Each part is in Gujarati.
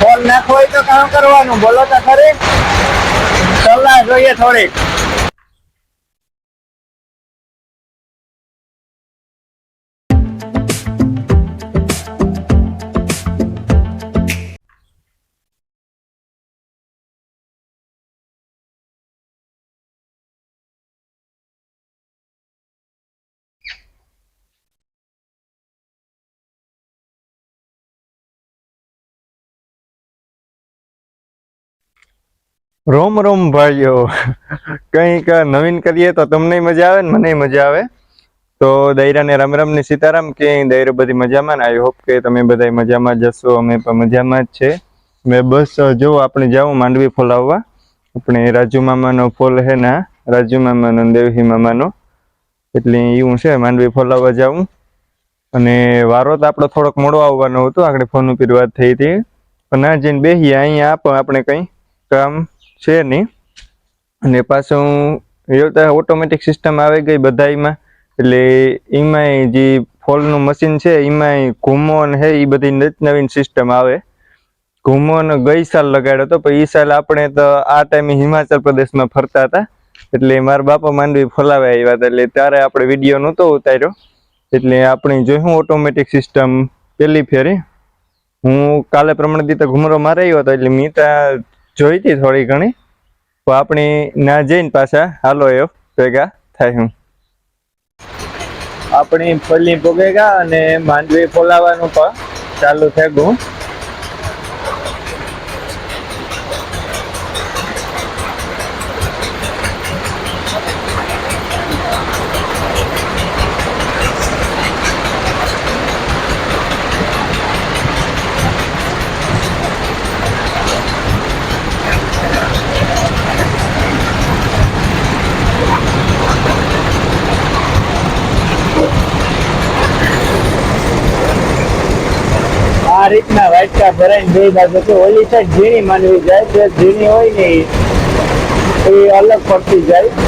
ફોન નાખવો હોય તો કામ કરવાનું. બોલો તો ખરી. સલાહ જોઈએ થોડીક. રોમ રોમ ભાઈઓ. કંઈક નવીન કરીએ તો તમને મજા આવે ને મને મજા આવે. તો દૈરાને રામ રામ ને સીતારામ કે દૈરો બધી મજામાં ને? આઈ હોપ કે તમે બધા મજામાં જશો અમે પણ મજામાં જ છે. મેં બસ, જો આપણે જાઉં માંડવી ફોલાવવા આપણે રાજુ મામાનો ફોલ હે ને રાજુ મામાનો દેવહી મામાનો. એટલે એવું છે, માંડવી ફોલાવવા જાઉં. અને વારો તો આપણો થોડોક મોડો આવવાનો હતો. આગળ ફોન ઉપર વાત થઈ હતી. પણ ના જઈને બેહીએ, અહીંયા આપ આપણે કંઈ કામ. છે નહીં અને પાછું એવું ઓટોમેટિક સિસ્ટમ આવી ગઈ બધાયમાં. એટલે એમાંય જે ફોલનું મશીન છે, એમાંય ઘૂમો ને હે, એ બધી નવીન સિસ્ટમ આવે. ઘૂમો ને ગઈ સાલ લગાડ્યો હતો, પણ એ સાલ આપણે તો આ ટાઈમે હિમાચલ પ્રદેશમાં ફરતા હતા. એટલે મારા બાપા માંડવી ફોલાવે આવ્યા હતા, એટલે ત્યારે આપણે વીડિયો નહોતો ઉતાર્યો. એટલે આપણે જોયું ઓટોમેટિક સિસ્ટમ પેલી ફેરી. હું કાલે પ્રમાણે તો ઘુમરો મારે આવ્યો હતો, એટલે મેં ત્યાં જોઈ હતી થોડી ઘણી. તો આપણી ના જઈને પાછા હાલો એ ભેગા થાય હું. આપણી ફલી ભોગેગા અને માંડવી ફોલાવાનું પણ ચાલુ થઈ ગયું આ રીતના વાટકા ભરાઈને બે બાજુ છે ઓલી સાઈડ ઝીણી માનવી જાય, જે ઝીણી હોય ને એ અલગ પડતી જાય.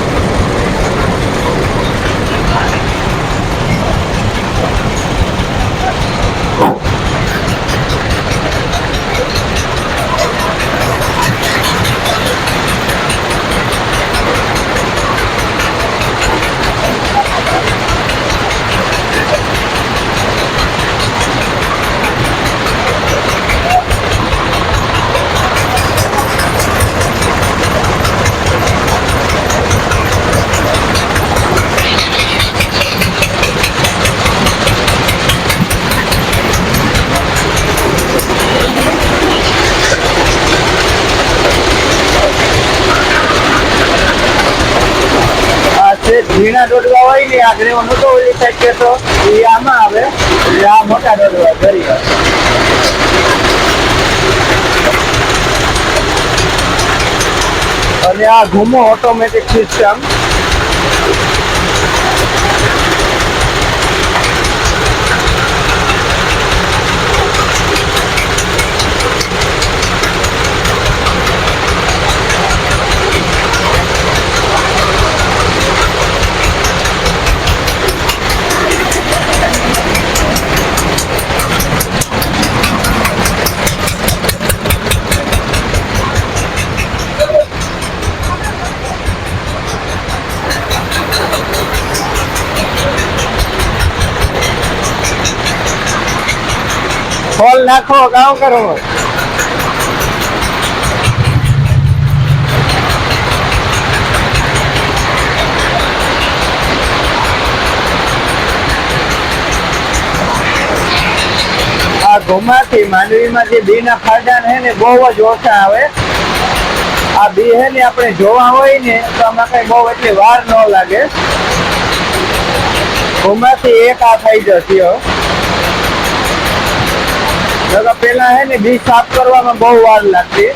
આ દોડવા હોય ને, આ ગ્રેવો નતો ઓલી સાઈડ કેતો એ આમાં આવે, એટલે આ મોટા ડોડવા ભરી અને આ ઘૂમો ઓટોમેટિક સિસ્ટમ ફોલ નાખો કામ કરો. ઘુમાથી માંડવીમાં જે બી ના ફાયદા છે ને બહુ જ ઓછા આવે. આ બી હે ને આપણે જોવા હોય ને, તો આમાં કઈ બહુ એટલી વાર ન લાગે. ઘુમાથી એક આ થઈ જશે પેલા હે ને બીજ સાફ કરવામાં બહુ વાર લાગતી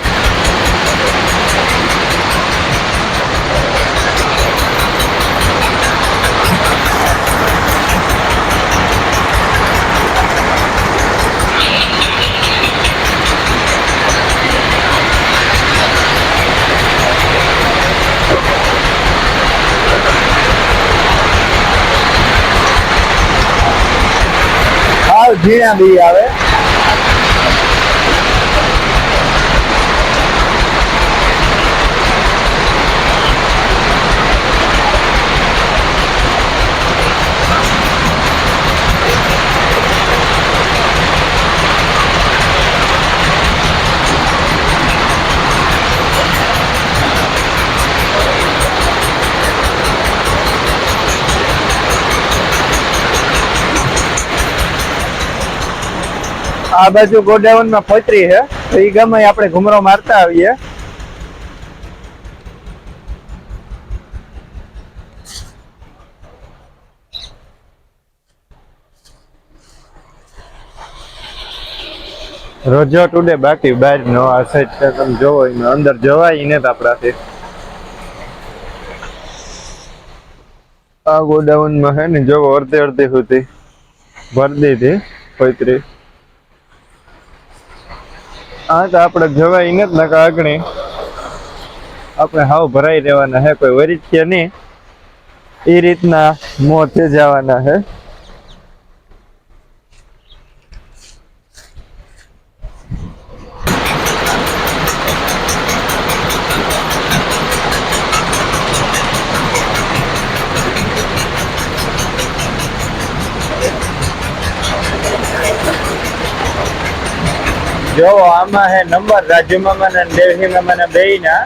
ઝીણા બી આવે. આ બાજુ ગોડાઉનમાં ફોતરી છે. તો ઈ ગમે આપણે ઘુમરો મારતા આવીએ. રોજો ટુડે બાકી બહાર નો આ સાઈડ છે, તમે જોવો અંદર જવાય ને આપણાથી. આ ગોડાઉનમાં હે ને, જોવો અડધી અડધી સુધી. ભરી દીધી પૈતરી હા, તો આપણે જવાય નથી નકા આગણી આપણે હાવ ભરાઈ રહેવાના હે, કોઈ વરી છે નહીં. એ રીતના મોતે જવાના હે. જો આમાં હે નંબર રાજ્યમાં મને દિલ્હીમાં મને બેયના.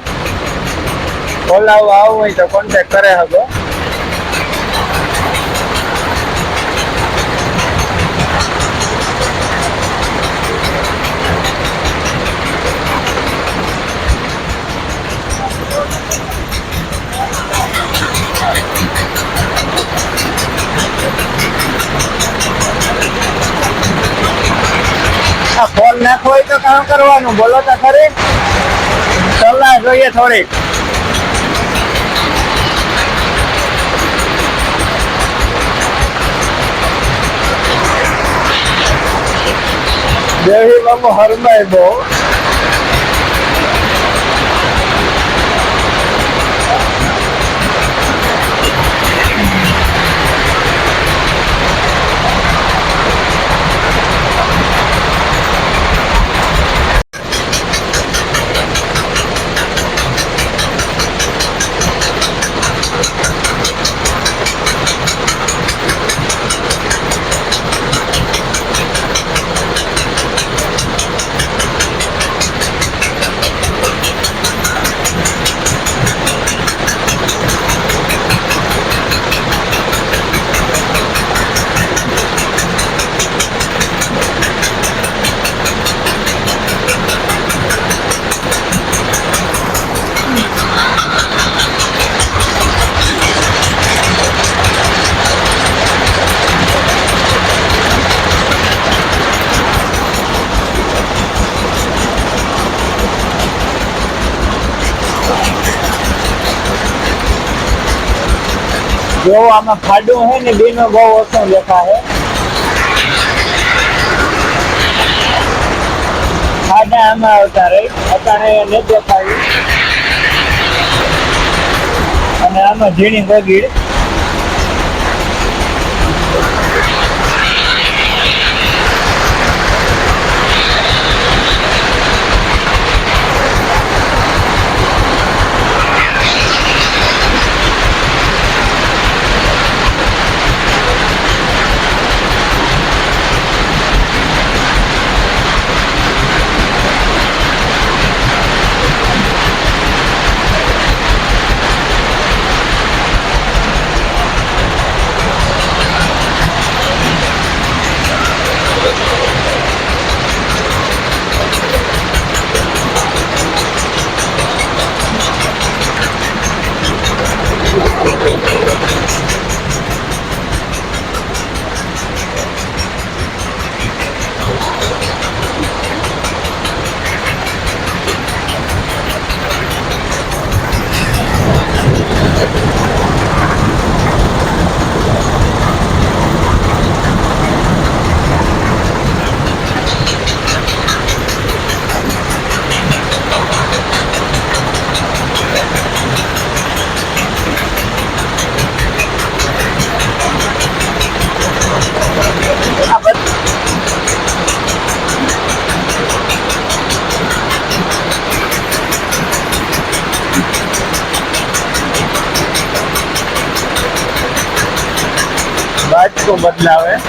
બોલાવવા આવું હોય તો કોન્ટેક્ટ કરે હગો. નાખવો હોય તો કામ કરવાનું. બોલો તો ખરી? સલાહ જોઈએ થોડીક દેવી બાબુ હરમાય બહુ. જો આમાં ખાડું હે ને બેનો બહુ ઓછો દેખાય. ખાડા આમાં આવતા રહી અત્યારે નથી દેખાયું. અને આમાં ઝીણી બગીડ બાજકો બદલાવે.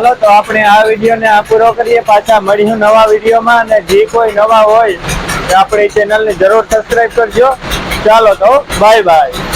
હાલો, તો આપણે આ વિડીયોને આ પૂરો કરીએ. પાછા મળીશું નવા વિડીયોમાં અને જે કોઈ નવા હોય આપણી ચેનલને જરૂર સબસ્ક્રાઈબ કરજો. ચાલો તો બાય બાય